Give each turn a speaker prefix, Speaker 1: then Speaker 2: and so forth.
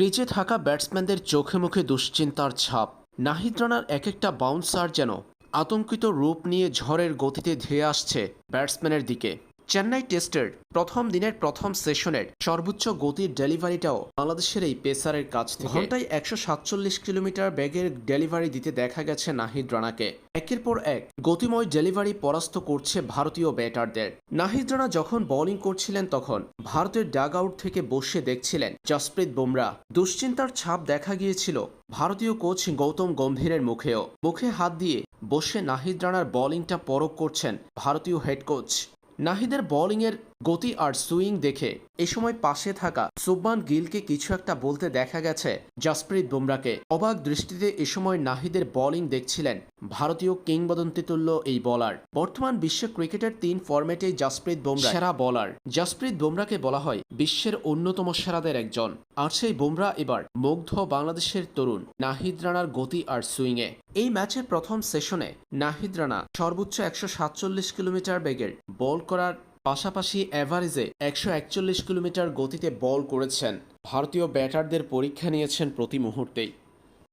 Speaker 1: ক্রিজে থাকা ব্যাটসম্যানদের চোখে মুখে দুশ্চিন্তার ছাপ। নাহিদ রানার এক একটা বাউন্সার যেন আতঙ্কিত রূপ নিয়ে ঝড়ের গতিতে ধেয়ে আসছে ব্যাটসম্যানের দিকে। চেন্নাই টেস্টের প্রথম দিনের প্রথম সেশনের সর্বোচ্চ গতির ডেলিভারিটাও বাংলাদেশের এই পেসারের কাছ থেকে। ঘন্টায় একশো সাতচল্লিশ কিলোমিটার বেগের ডেলিভারি দিতে দেখা গেছে নাহিদ রানাকে। একের পর এক গতিময় ডেলিভারি পরাস্ত করছে ভারতীয় ব্যাটারদের। নাহিদ রানা যখন বোলিং করছিলেন তখন ভারতের ডাগ আউট থেকে বসে দেখছিলেন জসপ্রীত বুমরা। দুশ্চিন্তার ছাপ দেখা গিয়েছিল ভারতীয় কোচ গৌতম গম্ভীরের মুখেও। মুখে হাত দিয়ে বসে নাহিদ রানার বোলিংটা পরখ করছেন ভারতীয় হেড কোচ নাহিদের বোলিংয়ের গতি আর সুইং দেখে এ সময় পাশে থাকা সুব্বান গিলকে কিছু একটা বলতে দেখা গেছে জাসপ্রীত বুমরাকে। অবাক দৃষ্টিতে এ সময় নাহিদের বোলিং দেখছিলেন ভারতীয় কিংবদন্তিতুল্য এই বলার বর্তমান বিশ্ব ক্রিকেটের তিন ফরম্যাটেই জাসপ্রীত বুমরা সেরা বলার জাসপ্রীত বুমরাকে বলা হয় বিশ্বের অন্যতম সেরাদের একজন। আর সেই বুমরা এবার মুগ্ধ বাংলাদেশের তরুণ নাহিদ রানার গতি আর সুইংয়ে এই ম্যাচের প্রথম সেশনে নাহিদ রানা সর্বোচ্চ একশো সাতচল্লিশ কিলোমিটার বেগের বল করার পাশাপাশি অ্যাভারেজে একশো একচল্লিশ কিলোমিটার গতিতে বল করেছেন। ভারতীয় ব্যাটারদের পরীক্ষা নিয়েছেন প্রতি মুহূর্তেই।